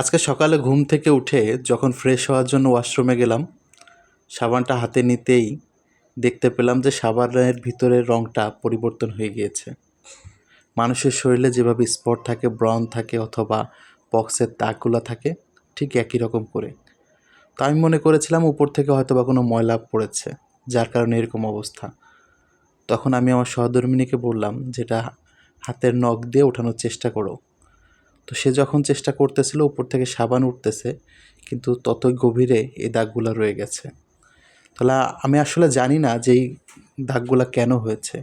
আজকে সকালে ঘুম থেকে উঠে যখন ফ্রেশ হওয়ার জন্য ওয়াশরুমে গেলাম, সাবানটা হাতে নিতেই দেখতে পেলাম যে সাবানের ভিতরের রঙটা পরিবর্তন হয়ে গিয়েছে। মানুষের শরীরে যেভাবে স্পট থাকে ব্রন থাকে অথবা বক্সের দাগগুলো থাকে, ঠিক একই রকম করে। তো আমি মনে করেছিলাম উপর থেকে হয়তো বা কোনো ময়লা পড়েছে, যার কারণে এরকম অবস্থা। তখন আমি আমার সহধর্মিনীকে বললাম, যেটা হাতের নখ দিয়ে ওঠানোর চেষ্টা করো। তো সে যখন চেষ্টা করতেছিল, উপর থেকে সাবান উঠতেছে, কিন্তু ততই গভীরে এই দাগগুলো রয়ে গেছে। তাহলে আমি আসলে জানি না যে এই দাগগুলো কেন হয়েছে।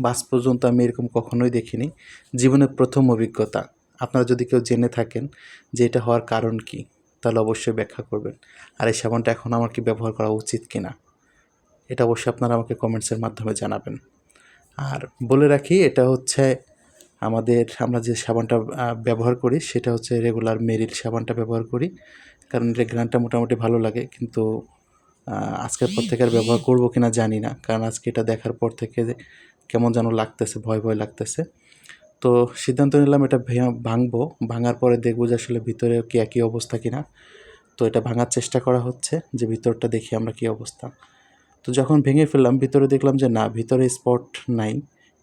বাস পর্যন্ত আমি এরকম কখনোই দেখিনি। জীবনের প্রথম অভিজ্ঞতা। আপনারা যদি কেউ জেনে থাকেন যে এটা হওয়ার কারণ কি, তাহলে অবশ্যই ব্যাখ্যা করবেন। আর এই সাবানটা এখন আমার কি ব্যবহার করা উচিত কি না এটা অবশ্যই আপনারা আমাকে কমেন্টসের মাধ্যমে জানাবেন। আর বলে রাখি, এটা হচ্ছে আমাদের, আমরা যে সাবানটা ব্যবহার করি সেটা হচ্ছে রেগুলার মেরিল সাবানটা ব্যবহার করি। কারণ এটা গ্রানটা মোটামুটি ভালো লাগে কিন্তু আজকের পর থেকে আর ব্যবহার করব কিনা জানি না। কারণ আজকে এটা দেখার পর থেকে কেমন যেন লাগতেছে, ভয় ভয় লাগতেছে। তো সিদ্ধান্ত নিলাম এটা ভাঙবো। ভাঙার পরে দেখব যে আসলে ভিতরে কি একই অবস্থা কিনা। তো এটা ভাঙার চেষ্টা করা হচ্ছে যে ভিতরটা দেখি আমরা কি অবস্থা। তো যখন ভেঙে ফেললাম, ভিতরে দেখলাম যে না, ভিতরে স্পট নাই।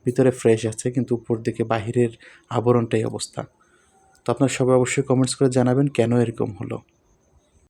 ভিতরে ফ্রেশ আছে, কিন্তু উপর দিকে বাহিরের আবরণটাই অবস্থা। তো আপনার সবাই অবশ্যই কমেন্টস করে জানাবেন কেন এরকম হলো।